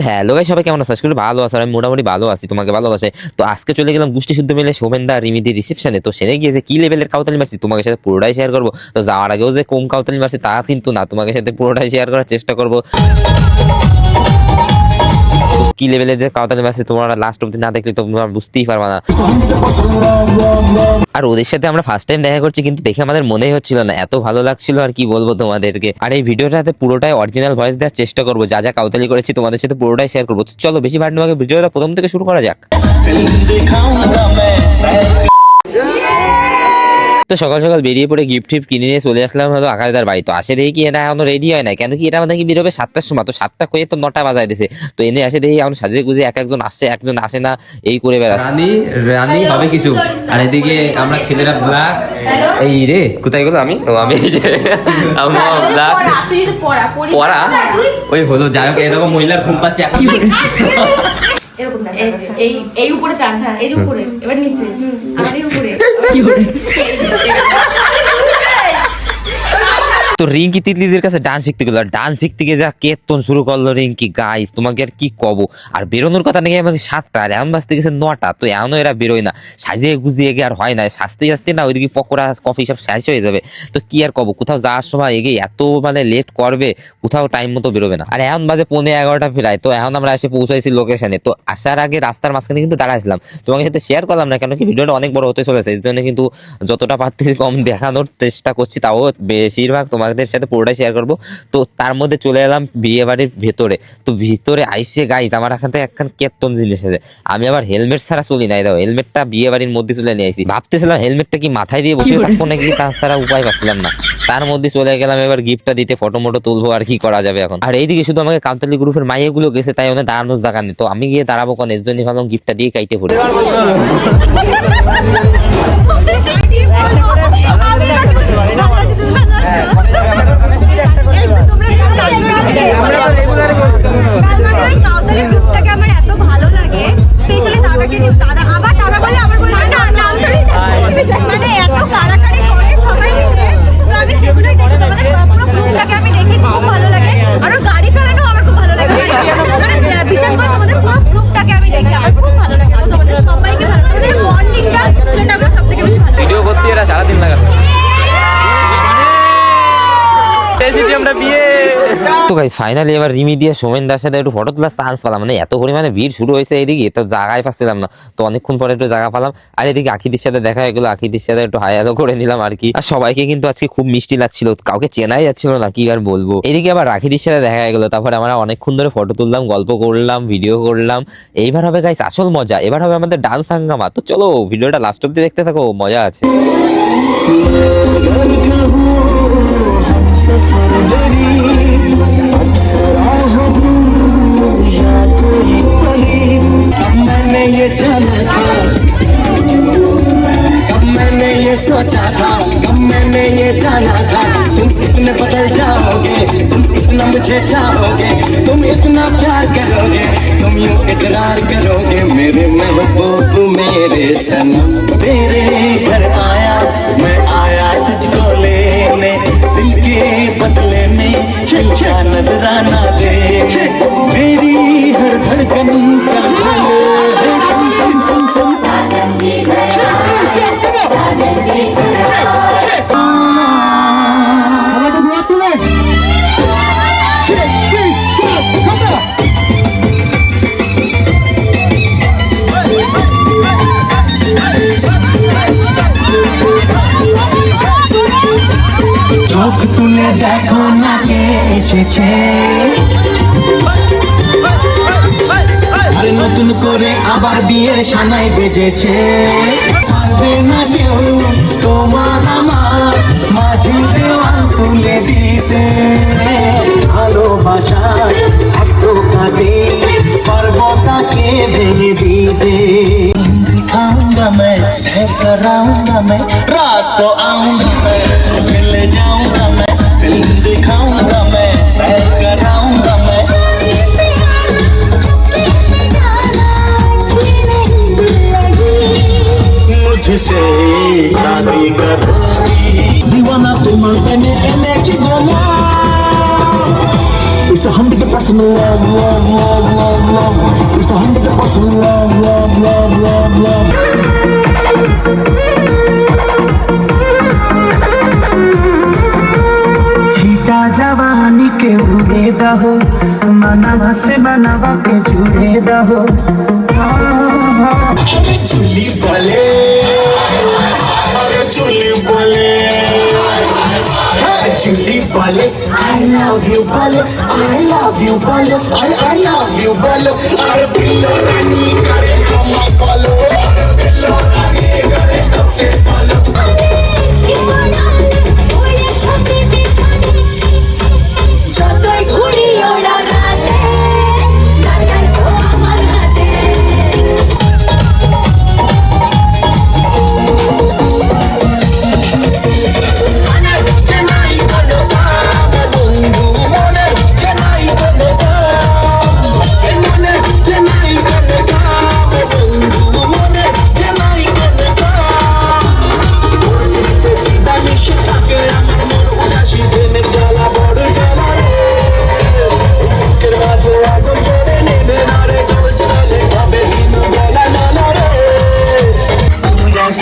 তো হ্যাঁ লোকাই সবাই কেমন আছে? আজকে ভালো আছে আমি মোটামুটি ভালো আছি, তোমাকে ভালোবাসে। তো আজকে চলে গেলাম গোষ্ঠী শুদ্ধ মিলে সোমেন্দা রিমিদি রিসেপশনে তো সেনে গিয়ে যে কি লেভেলের কাউতালি মারছি, তোমাকে সাথে পুরোটাই শেয়ার করব। তো যাওয়ার আগেও যে কম কাউতালি মারছি, তা কিন্তু না, তোমাকে সাথে পুরোটাই শেয়ার করার চেষ্টা করব। কি লেভেলে যে কাউতালি ম্যাচে তোমরা লাস্ট অব্দি না দেখলে তোমরা বুঝতেই পারবে না। আর ওদের সাথে আমরা ফার্স্ট টাইম দেখা করছি, কিন্তু দেখে আমাদের মনেই হচ্ছিল না, এত ভালো লাগছিল আর কি বলব তোমাদেরকে। আর এই ভিডিওটাতে পুরোটাই অরিজিনাল ভয়েস দেওয়ার চেষ্টা করব, যা যা কাউতালি করেছি তোমাদের সাথে পুরোটাই শেয়ার করব। চলো, বেশি ভাট ভিডিওটা প্রথম থেকে শুরু করা যাক। তো সকাল সকাল বেরিয়ে পড়ে গিফট টিফট কিনে নিয়ে চলে আসলাম হয়তো আকাশদার বাড়ি। তো আসে দেখি কি এটা এখনও রেডি হয় না কেন কি এটা আমাদের কি বেরোবে সাতটার সময়? তো সাতটা কয়ে তো নটা বাজায় দিছে। তো এনে আসে দেখি এখন সাজে গুজে এক একজন আসছে একজন আসে না এই করে বেড়াচ্ছে। রানী রানী হবে কিছু। আর এদিকে আমরা ছেলেরা ব্ল্যাক এই রে কোথায় গেলো আমি? ও আমি এই যে পড়া ওই হলো যাই হোক এরকম মহিলার ঘুম পাচ্ছে। এখন এই এই এই উপরে টান হ্যাঁ এই যে উপরে এবার নিচে। আবার এই উপরে। 비오래. তো রিঙ্কি তিতলিদের কাছে ডান্স শিখতে গেলো। ডান্স শিখতে গিয়ে যা কেতন শুরু করল রিঙ্কি। গাইস তোমাকে আর কি কব? আর বেরোনোর কথা নাকি আমাকে সাতটা, আর এমন বাজতে গেছে নটা, তো এখনও এরা বেরোয় না। সাজিয়ে গুজিয়ে গিয়ে আর হয় না। সাজতে সাজতে না ওইদিকে পকোড়া কফি সব শেষ হয়ে যাবে। তো কি আর কব? কোথাও যাওয়ার সময় এগিয়ে এত মানে লেট করবে, কোথাও টাইম মতো বেরোবে না। আর এখন বাজে পৌনে এগারোটা ফেরায়, তো এখন আমরা এসে পৌঁছাইছি লোকেশনে তো আসার আগে রাস্তার মাঝখানে কিন্তু দাঁড়াইছিলাম। তোমাকে সাথে শেয়ার করলাম না কেন কি ভিডিওটা অনেক বড় হতে চলেছে। এই জন্য কিন্তু যতটা পারতেছি কম দেখানোর চেষ্টা করছি, তাও বেশিরভাগ তোমাদের সাথে পুরোটাই শেয়ার করব। তো তার মধ্যে চলে এলাম বিয়ে বাড়ির ভেতরে। তো ভিতরে আইসে গাইজ আমার এখান থেকে একখান কেতন জিনিস আছে। আমি আবার হেলমেট ছাড়া চলি নাই দাও হেলমেটটা বিয়ে বাড়ির মধ্যে চলে নিয়ে আইসি ভাবতেছিলাম হেলমেটটা কি মাথায় দিয়ে বসে থাকব নাকি, তাছাড়া উপায় পাচ্ছিলাম না। তার মধ্যে চলে গেলাম, এবার গিফটটা দিতে ফটো মোটো তুলবো, আর কি করা যাবে এখন। আর এইদিকে শুধু আমাকে কাউতালি গ্রুপের মাইয়েগুলো গেছে, তাই ওখানে দাঁড়ানোর জায়গা নেই। তো আমি গিয়ে দাঁড়াবো কোন, এর জন্য ভাবলাম গিফটটা দিয়ে কাইতে পড়ি। এসেছি আমরা বিয়ে। তো গাইস ফাইনালি এবার রিমি দিয়ে সোমেন দার সাথে একটু ফটো তোলার চান্স পেলাম। মানে এত পরিমাণে ভিড় শুরু হয়েছে এদিকে তো জায়গায় পাচ্ছিলাম না। তো অনেকক্ষণ পরে একটু জায়গা পেলাম। আর এদিকে আখিদির সাথে দেখা হয়ে গেলো আখিদির সাথে একটু হাই হ্যালো করে নিলাম আর কি। আর সবাইকে কিন্তু আজকে খুব মিষ্টি লাগছিল। কাউকে চেনাই যাচ্ছিল না, কি আর বলব। এদিকে আবার রাখিদির সাথে দেখা হয়ে গেলো। তারপরে আমরা অনেকক্ষণ ধরে ফটো তুললাম, গল্প করলাম ভিডিও করলাম। এইবার হবে গাইস আসল মজা। এবার হবে আমাদের ডান্স হাঙ্গামা। তো চলো ভিডিওটা লাস্ট অব্দি দেখতে থাকো, মজা আছে। सोचा था मैंने ये जाना था तुम इतने बदल जाओगे तुम मुझे चाहोगे तुम प्यार करोगे तुम यूँ इकरार करोगे मेरे महबूब मेरे सनम तेरे এসেছে। নতুন করে আবার বিয়ের সানাই বেজেছে। না কেউ, তোমার আমার মাঝে দেওয়াল তুলে দিতে। ভালোবাসা এত কাঁদে मुझसे शादी करो दीवाना तुम मैंने एनर्जी बोला It's a hundred percent love, love, love, love, love. It's a hundred percent love, love, love, love, love. छीटा जवानी के उड़े दहो मनवा से बनवा के जुड़े दहो झूली भले you balle. I love you balle. I love you balle. I I love you balle. I'll rani kare amma follow. Are pillo rani kare tabke follow.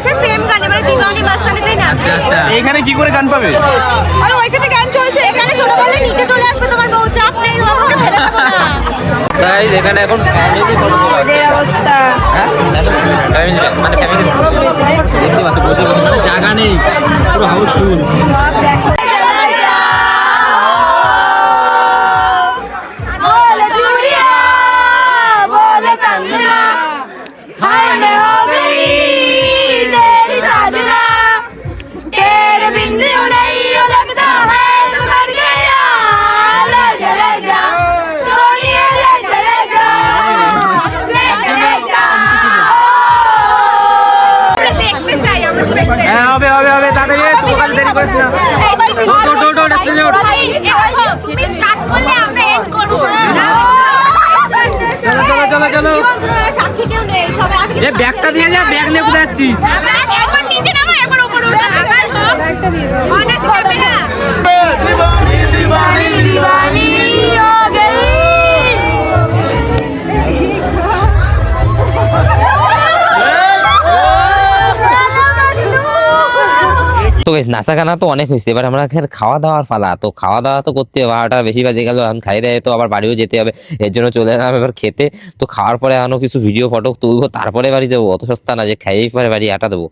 দাও বলেছে সেম গানে মানে দিওয়ানি মাস্তানিতেই নাচবে আচ্ছা এখানে কি করে গান পাবে? আরে ওইখানে গান চলছে এখানে ছোট বলে নিচে চলে আসবে তোমার বউ চাপ নেই তোমাকে ফেলে দেবো না। তাই এখানে এখন ফ্যামিলি অবস্থা। ফ্যামিলি মানে ফ্যামিলি বসে বসে মানে জায়গা নেই পুরো হাউসফুল করিস না। ওঠ, ওঠ, ওঠ, ওঠ, স্টেজে তুমি স্টার্ট করলে আমরা এন্ড করব চলো চলো। চলো চলো সাক্ষী কেউ নেই সবাই ব্যাগটা দিয়ে যা ব্যাগ নিয়ে কোথায় যাচ্ছিস? তো guys, নাচা গানা তো অনেক হয়েছে। এবার আমরা এখানে খাওয়া দাওয়ার পালা। তো খাওয়া দাওয়া তো করতে হবে। বারোটা বেশি বাজে গেল এখন খাই দেয় তো আবার বাড়িও যেতে হবে। এর জন্য চলে এলাম এবার খেতে। তো খাওয়ার পরে আনো কিছু ভিডিও ফটো তুলবো। তারপরে বাড়ি যাব। অত সস্তা না যে খাইয়েই পরে বাড়ি আটা দেবো।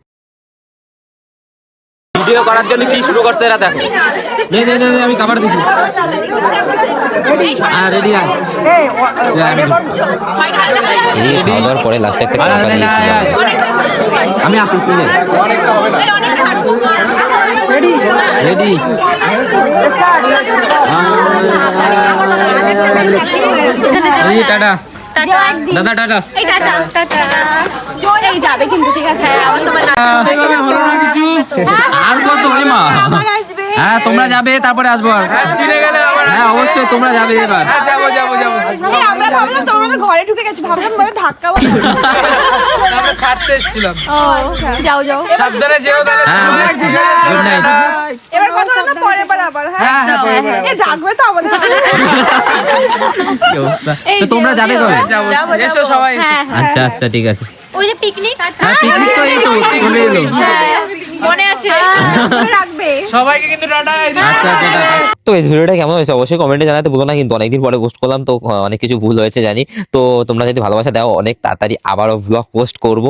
ভিডিও করার জন্য কি শুরু করছে এরা দেখো। নে নে নে নে, আমি খাবার দিচ্ছি। হ্যাঁ রেডি আয় এদিকে খাওয়া দাওয়ার পরে লাস্টে একটা আয়, আয়। আমি আসি তুলে রেডি এই টাটা। দাদা টাটা। এই টাটা। টাটা যাবে কিন্তু ঠিক আছে আর কত ওই মা? হ্যাঁ তোমরা যাবে তারপরে আসব আর। হ্যাঁ অবশ্যই তোমরা যাবে এবার। এই আমরা ভাবলাম তোমরা ঘরে ঢুকে গেছো ভাবলাম বলে ধাক্কা বসে ছাড়তে এসেছিলাম। যাও যাও। সাবধানে যেও তাহলে। হ্যাঁ গুড নাইট এবার কথা না পরে বার আবার হ্যাঁ? এ ডাকবে তো আমাদের। কি অবস্থা? তো তোমরা যাবে কবে? এসো সবাই আচ্ছা আচ্ছা ঠিক আছে। ওই যে পিকনিক হ্যাঁ পিকনিক তো এই তো চলে এলো। আছে রাখবে সবাইকে কিন্তু টাটা যে- আচ্ছা আচ্ছা তো এই ভিডিওটা কেমন হয়েছে? অবশ্যই কমেন্টে জানাতে ভুলো না কিন্তু অনেকদিন পরে পোস্ট করলাম তো অনেক কিছু ভুল হয়েছে জানি। তো তোমরা যদি ভালোবাসা দাও অনেক তাড়াতাড়ি আবারও ব্লগ পোস্ট করব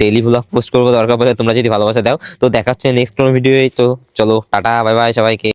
ডেলি ব্লগ পোস্ট করব দরকার পড়লে তোমরা যদি ভালোবাসা দাও। তো দেখা হচ্ছে নেক্সট কোনো ভিডিও তো চলো টাটা বাই বাই সবাইকে।